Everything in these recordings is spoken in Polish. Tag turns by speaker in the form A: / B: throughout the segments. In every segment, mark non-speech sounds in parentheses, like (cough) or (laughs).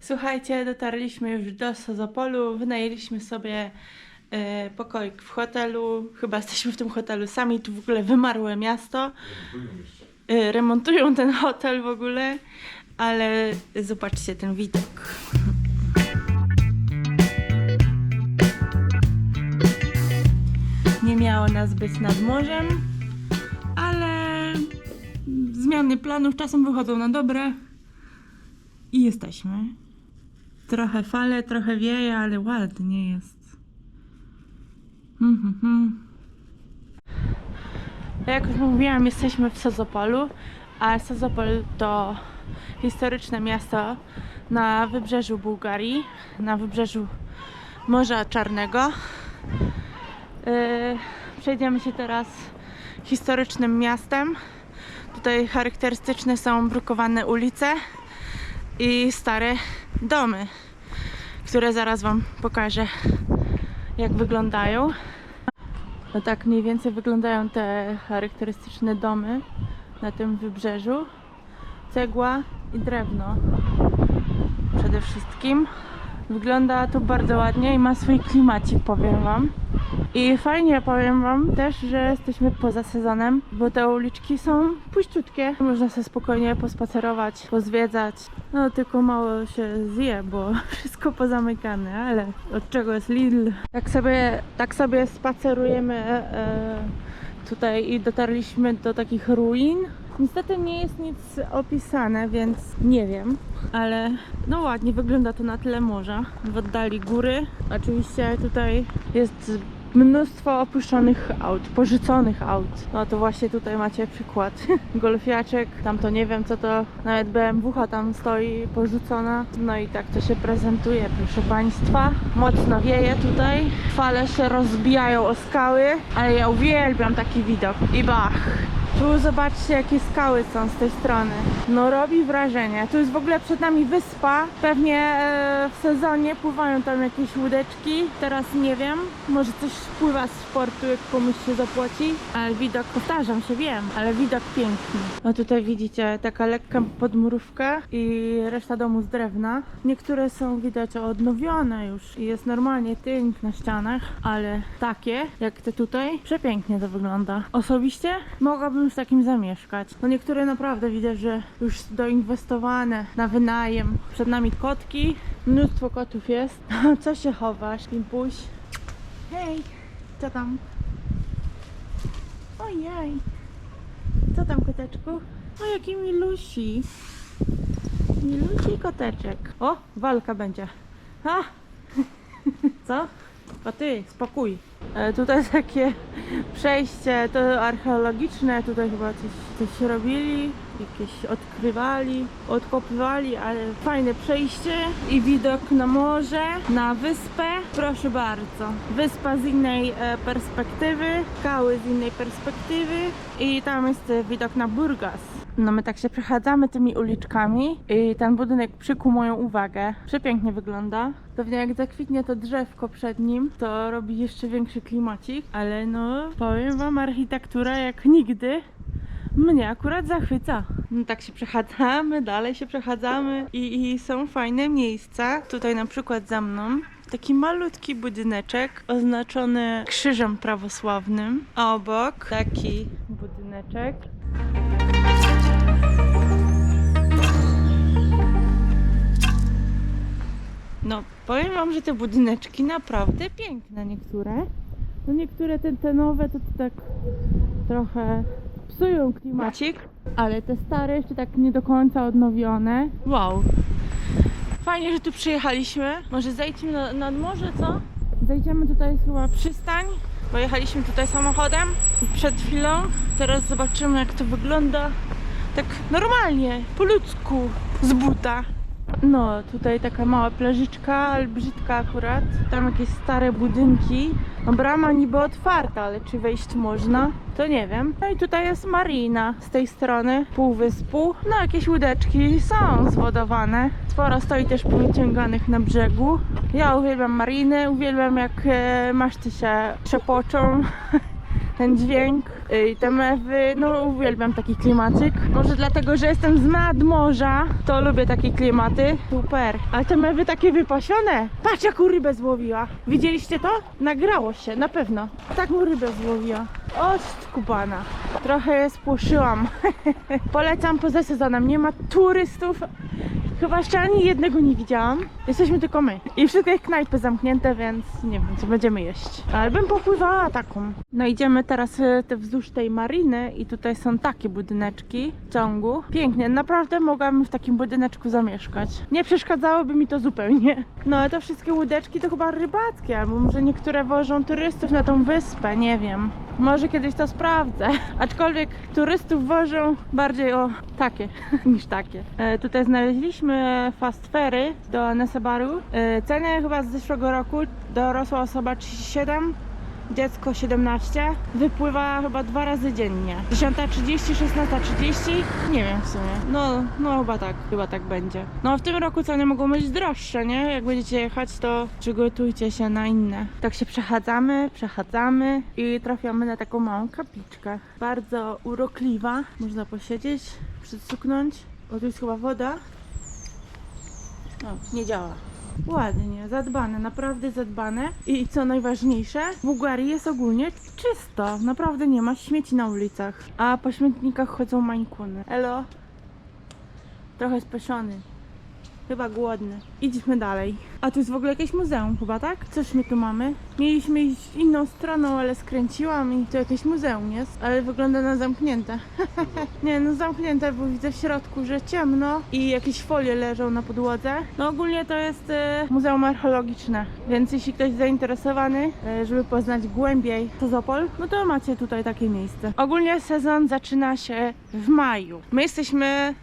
A: Słuchajcie, dotarliśmy już do Sozopolu, wynajęliśmy sobie e, pokoik w hotelu. Chyba jesteśmy w tym hotelu sami, tu w ogóle wymarłe miasto. E, remontują ten hotel w ogóle, ale zobaczcie ten widok. Nie miało nas być nad morzem, ale zmiany planów czasem wychodzą na dobre i jesteśmy. Trochę fale, trochę wieje, ale ładnie jest. Mhm, mhm. Jak już mówiłam, jesteśmy w Sozopolu, a Sozopol to historyczne miasto na wybrzeżu Bułgarii, na wybrzeżu Morza Czarnego. Yy, przejdziemy się teraz historycznym miastem. Tutaj charakterystyczne są brukowane ulice i stare domy, które zaraz Wam pokażę, jak wyglądają. No tak mniej więcej wyglądają te charakterystyczne domy na tym wybrzeżu. Cegła i drewno przede wszystkim. Wygląda to bardzo ładnie i ma swój klimacik, powiem Wam. I fajnie powiem Wam też, że jesteśmy poza sezonem, bo te uliczki są puściutkie. Można sobie spokojnie pospacerować, pozwiedzać. No tylko mało się zje, bo (laughs) wszystko pozamykane, ale od czego jest Lidl? Tak sobie, tak sobie spacerujemy e, tutaj i dotarliśmy do takich ruin. Niestety nie jest nic opisane, więc nie wiem, ale no ładnie wygląda to na tle morza. W oddali góry. Oczywiście tutaj jest mnóstwo opuszczonych aut, porzuconych aut. No to właśnie tutaj macie przykład. (laughs) Golfiaczek, tam to nie wiem co to, nawet BMW tam stoi porzucona. No i tak to się prezentuje, proszę Państwa. Mocno wieje tutaj, fale się rozbijają o skały, ale ja uwielbiam taki widok. I bach! Tu zobaczcie jakie skały są z tej strony. No robi wrażenie. Tu jest w ogóle przed nami wyspa. Pewnie e, w sezonie pływają tam jakieś łódeczki. Teraz nie wiem. Może coś wpływa z portu, jak komuś się zapłaci. Ale widok, powtarzam się, wiem, ale widok piękny. No tutaj widzicie taka lekka podmurówka i reszta domu z drewna. Niektóre są widać odnowione już i jest normalnie tynk na ścianach, ale takie jak te tutaj, przepięknie to wygląda. Osobiście mogłabym w takim zamieszkać. No niektóre naprawdę widać, że już doinwestowane na wynajem. Przed nami kotki, mnóstwo kotów jest. (laughs) Co się chowasz, Pimpuś? Hej, co tam? Ojej, co tam koteczku? O jaki milusi. Milusi koteczek. O, walka będzie. Ha! (laughs) Co? O ty, spokój. E, tutaj (laughs) takie przejście to archeologiczne, tutaj chyba coś, coś robili, jakieś odkrywali, odkopywali, ale fajne przejście i widok na morze, na wyspę. Proszę bardzo. Wyspa z innej e, perspektywy, skały z innej perspektywy i tam jest e, widok na Burgas. No my tak się przechadzamy tymi uliczkami i ten budynek przykuł moją uwagę. Przepięknie wygląda. Pewnie jak zakwitnie to drzewko przed nim, to robi jeszcze większy klimacik, ale no powiem wam, architektura jak nigdy mnie akurat zachwyca. No tak się przechadzamy, dalej się przechadzamy i, i są fajne miejsca. Tutaj na przykład za mną taki malutki budyneczek oznaczony krzyżem prawosławnym, a obok taki budyneczek No, powiem wam, że te budyneczki naprawdę piękne niektóre. No niektóre te, te nowe to, to tak trochę psują klimacik, ale te stare jeszcze tak nie do końca odnowione. Wow. Fajnie, że tu przyjechaliśmy. Może zejdźmy na, nad morze, co? Zejdziemy tutaj jest chyba przystań. Bo jechaliśmy tutaj samochodem przed chwilą. Teraz zobaczymy jak to wygląda. Tak normalnie, po ludzku, z buta. No, tutaj taka mała plażyczka, brzydka akurat. Tam jakieś stare budynki. No, brama niby otwarta, ale czy wejść można? To nie wiem. No i tutaj jest marina z tej strony półwyspu. No, jakieś łódeczki są zwodowane. Sporo stoi też powyciąganych na brzegu. Ja uwielbiam mariny, uwielbiam jak e, maszty się trzepoczą. (laughs) ten dźwięk y, i te mewy, no uwielbiam taki klimatyk. Może dlatego, że jestem z nadmorza, to lubię takie klimaty. Super. Ale te mewy takie wypasione. Patrz jaką rybę złowiła. Widzieliście to? Nagrało się, na pewno. Taką rybę złowiła. O, skupana. Trochę je spłoszyłam. (laughs) Polecam poza sezonem. Nie ma turystów. Chyba jeszcze ani jednego nie widziałam. Jesteśmy tylko my. I wszystkie knajpy zamknięte, więc nie wiem, co będziemy jeść. Ale bym popływała taką. No idziemy teraz e, te wzdłuż tej mariny i tutaj są takie budyneczki w ciągu. Pięknie, naprawdę mogłabym w takim budyneczku zamieszkać. Nie przeszkadzałoby mi to zupełnie. No ale te wszystkie łódeczki to chyba rybackie, albo może niektóre wożą turystów na tą wyspę, nie wiem. Może kiedyś to sprawdzę. (laughs) Aczkolwiek turystów wożą bardziej o takie (laughs) niż takie. E, tutaj znaleźliśmy fast ferry do Nesebaru. E, ceny chyba z zeszłego roku. Dorosła osoba 37, dziecko 17. Wypływa chyba dwa razy dziennie. 10.30, 16.30. Nie wiem w sumie. No, no chyba tak, chyba tak będzie. No w tym roku ceny mogą być droższe, nie? Jak będziecie jechać, to przygotujcie się na inne. Tak się przechadzamy, przechadzamy i trafiamy na taką małą kapliczkę. Bardzo urokliwa. Można posiedzieć, przycuknąć. O, tu jest chyba woda. O, nie działa. Ładnie, zadbane, naprawdę zadbane. I co najważniejsze, w Bułgarii jest ogólnie czysto. Naprawdę nie ma śmieci na ulicach. A po śmietnikach chodzą mańkuny. Elo. Trochę speszony. Chyba głodny. Idźmy dalej. A tu jest w ogóle jakieś muzeum chyba, tak? Coś my tu mamy? Mieliśmy iść inną stroną, ale skręciłam i tu jakieś muzeum jest, ale wygląda na zamknięte. (laughs) Nie, no zamknięte, bo widzę w środku, że ciemno i jakieś folie leżą na podłodze. No ogólnie to jest e, muzeum archeologiczne, więc jeśli ktoś zainteresowany, e, żeby poznać głębiej Sozopol, no to macie tutaj takie miejsce. Ogólnie sezon zaczyna się w maju. My jesteśmy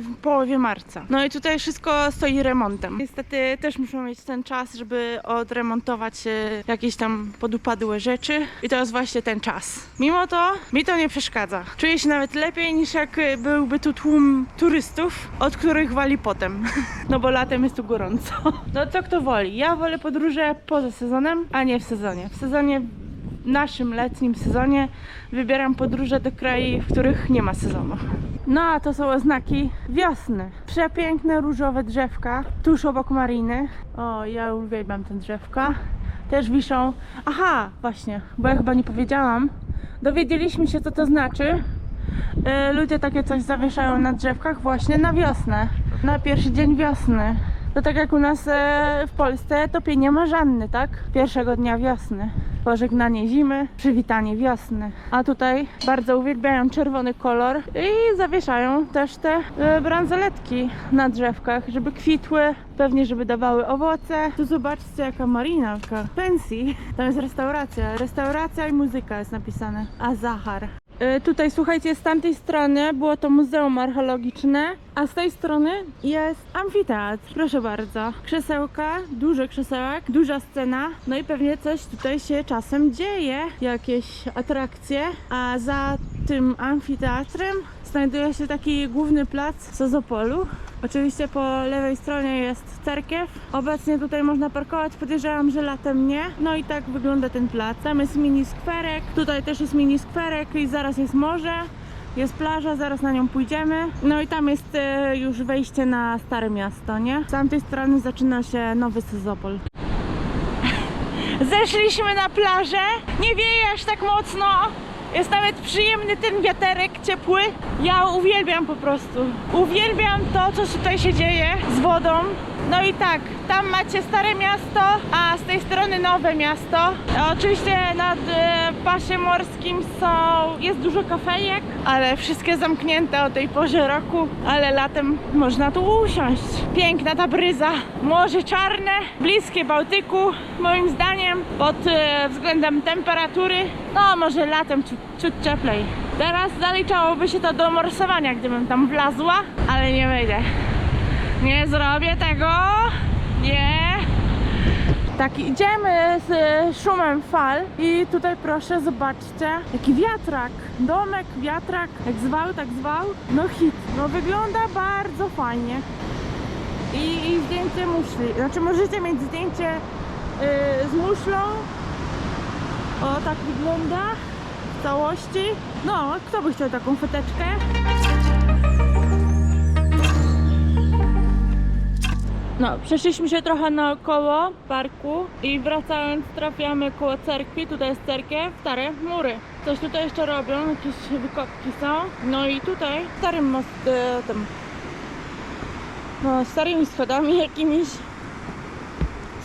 A: w połowie marca. No i tutaj wszystko stoi remontem. Niestety też muszą mieć ten czas, żeby odremontować e, jakieś tam podupadłe rzeczy i to jest właśnie ten czas. Mimo to mi to nie przeszkadza. Czuję się nawet lepiej niż jak e, byłby tu tłum turystów, od których wali potem. (laughs) No bo latem jest tu gorąco. (laughs) No co kto woli. Ja wolę podróże poza sezonem, a nie w sezonie. W sezonie naszym letnim sezonie wybieram podróże do krajów, w których nie ma sezonu. No a to są oznaki wiosny. Przepiękne różowe drzewka tuż obok mariny. O, ja uwielbiam te drzewka. Też wiszą. Aha, właśnie, bo ja chyba nie powiedziałam. Dowiedzieliśmy się, co to znaczy. E, ludzie takie coś zawieszają na drzewkach właśnie na wiosnę. Na pierwszy dzień wiosny. To tak jak u nas e, w Polsce topienie marzanny, tak? Pierwszego dnia wiosny. Pożegnanie zimy, przywitanie wiosny. A tutaj bardzo uwielbiają czerwony kolor i zawieszają też te e, bransoletki na drzewkach, żeby kwitły, pewnie żeby dawały owoce. Tu zobaczcie jaka marina, jaka pensji. Tam jest restauracja, restauracja i muzyka jest napisane. A Zachar. E, Tutaj słuchajcie, z tamtej strony było to muzeum archeologiczne, a z tej strony jest amfiteatr. Proszę bardzo. Krzesełka, dużo krzesełek, duża scena, no i pewnie coś tutaj się czasem dzieje, jakieś atrakcje, a za tym amfiteatrem znajduje się taki główny plac Sozopolu. Oczywiście po lewej stronie jest cerkiew. Obecnie tutaj można parkować, podejrzewam, że latem nie. No i tak wygląda ten plac. Tam jest mini skwerek, tutaj też jest mini skwerek i zaraz jest morze. Jest plaża, zaraz na nią pójdziemy. No i tam jest e, już wejście na Stare Miasto, nie? Z tamtej strony zaczyna się nowy Sozopol. (laughs) Zeszliśmy na plażę. Nie wieje aż tak mocno. Jest nawet przyjemny ten wiaterek ciepły. Ja uwielbiam po prostu. Uwielbiam to, co tutaj się dzieje z wodą. No i tak, tam macie stare miasto, a z tej strony nowe miasto. Oczywiście nad e, pasiem morskim są, jest dużo kafejek, ale wszystkie zamknięte o tej porze roku. Ale latem można tu usiąść. Piękna ta bryza. Morze czarne, bliskie Bałtyku, moim zdaniem, pod e, względem temperatury. No, może latem ciut, ciut cieplej. Teraz zaliczałoby się to do morsowania, gdybym tam wlazła, ale nie wejdę. Nie zrobię tego. Nie. Tak, idziemy z e, szumem fal i tutaj proszę zobaczcie, jaki wiatrak, domek, wiatrak, jak zwał, tak zwał, no hit, no wygląda bardzo fajnie. I, i zdjęcie muszli, znaczy możecie mieć zdjęcie y, z muszlą, o tak wygląda, w całości. No, kto by chciał taką foteczkę? No, przeszliśmy się trochę naokoło parku i wracając trafiamy koło cerkwi. Tutaj jest cerkiew, stare mury. Coś tutaj jeszcze robią, jakieś wykopki są. No i tutaj starym most, e, tym, no, starymi schodami jakimiś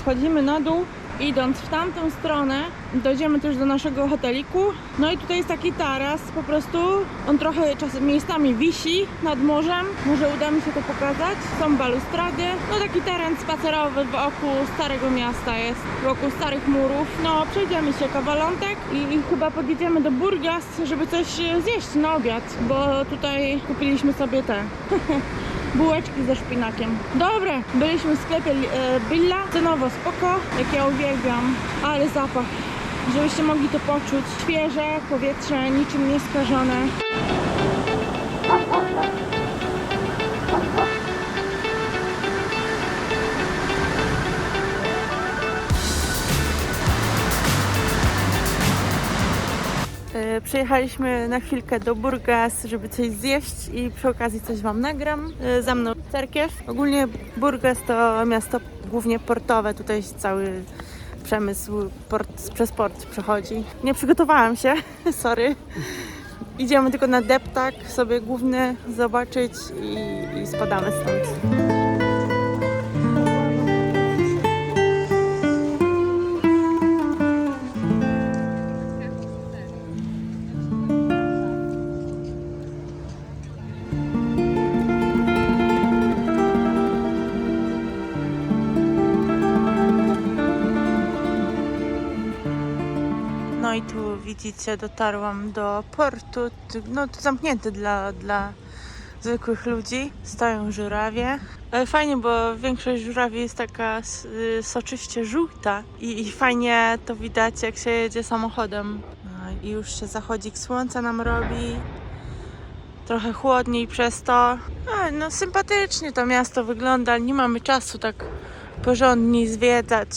A: schodzimy na dół. Idąc w tamtą stronę, dojdziemy też do naszego hoteliku. No i tutaj jest taki taras, po prostu on trochę czasem miejscami wisi nad morzem. Może uda mi się to pokazać. Są balustrady. No taki teren spacerowy wokół starego miasta jest, wokół starych murów. No przejdziemy się kawalątek i, chyba podjedziemy do Burgas, żeby coś zjeść na obiad, bo tutaj kupiliśmy sobie te (laughs) bułeczki ze szpinakiem. Dobre, byliśmy w sklepie e, Billa, cenowo spoko, jak ja uwielbiam, ale zapach, żebyście mogli to poczuć. Świeże powietrze, niczym nie Przyjechaliśmy na chwilkę do Burgas, żeby coś zjeść i przy okazji coś Wam nagram. E, Za mną cerkiew. Ogólnie Burgas to miasto głównie portowe, tutaj cały przemysł port, przez port przechodzi. Nie przygotowałam się, (laughs) sorry. Idziemy tylko na deptak sobie główny zobaczyć i, i spadamy stąd. Widzicie, dotarłam do portu. No to zamknięty dla, dla zwykłych ludzi. Stoją żurawie. Ale fajnie, bo większość żurawi jest taka y, soczyście żółta i, i fajnie to widać, jak się jedzie samochodem. No, I już się zachodzik słońca nam robi. Trochę chłodniej przez to. No sympatycznie to miasto wygląda, nie mamy czasu tak porządnie zwiedzać.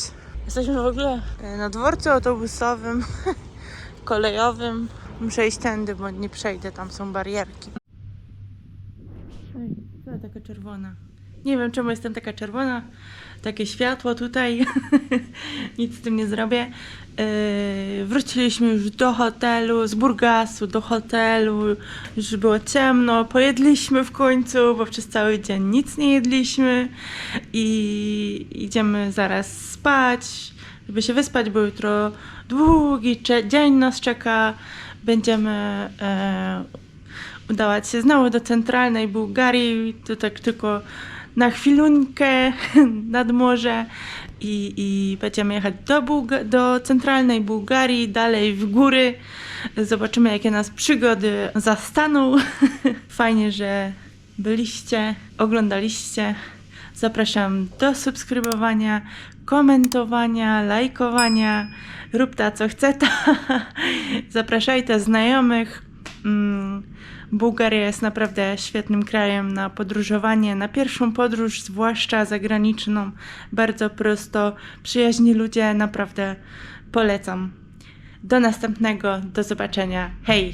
A: Jesteśmy w ogóle e, na dworcu autobusowym, (laughs) kolejowym. Muszę iść tędy, bo nie przejdę, tam są barierki. Ej, taka czerwona? Nie wiem, czemu jestem taka czerwona. Takie światło tutaj. (laughs) Nic z tym nie zrobię. Yy, wróciliśmy już do hotelu, z Burgasu do hotelu. Już było ciemno. Pojedliśmy w końcu, bo przez cały dzień nic nie jedliśmy. I idziemy zaraz spać, żeby się wyspać, bo jutro długi dzień nas czeka. Będziemy e, udawać się znowu do centralnej Bułgarii, to tak tylko na chwilunkę (laughs) nad morze i, i będziemy jechać do, Bułga- do centralnej Bułgarii, dalej w góry. Zobaczymy, jakie nas przygody zastaną. (laughs) Fajnie, że byliście, oglądaliście. Zapraszam do subskrybowania, komentowania, lajkowania. Rób ta co chce ta. (laughs) Zapraszaj te znajomych. Mm, Bułgaria jest naprawdę świetnym krajem na podróżowanie, na pierwszą podróż, zwłaszcza zagraniczną. Bardzo prosto, przyjaźni ludzie, naprawdę polecam. Do następnego, do zobaczenia. Hej!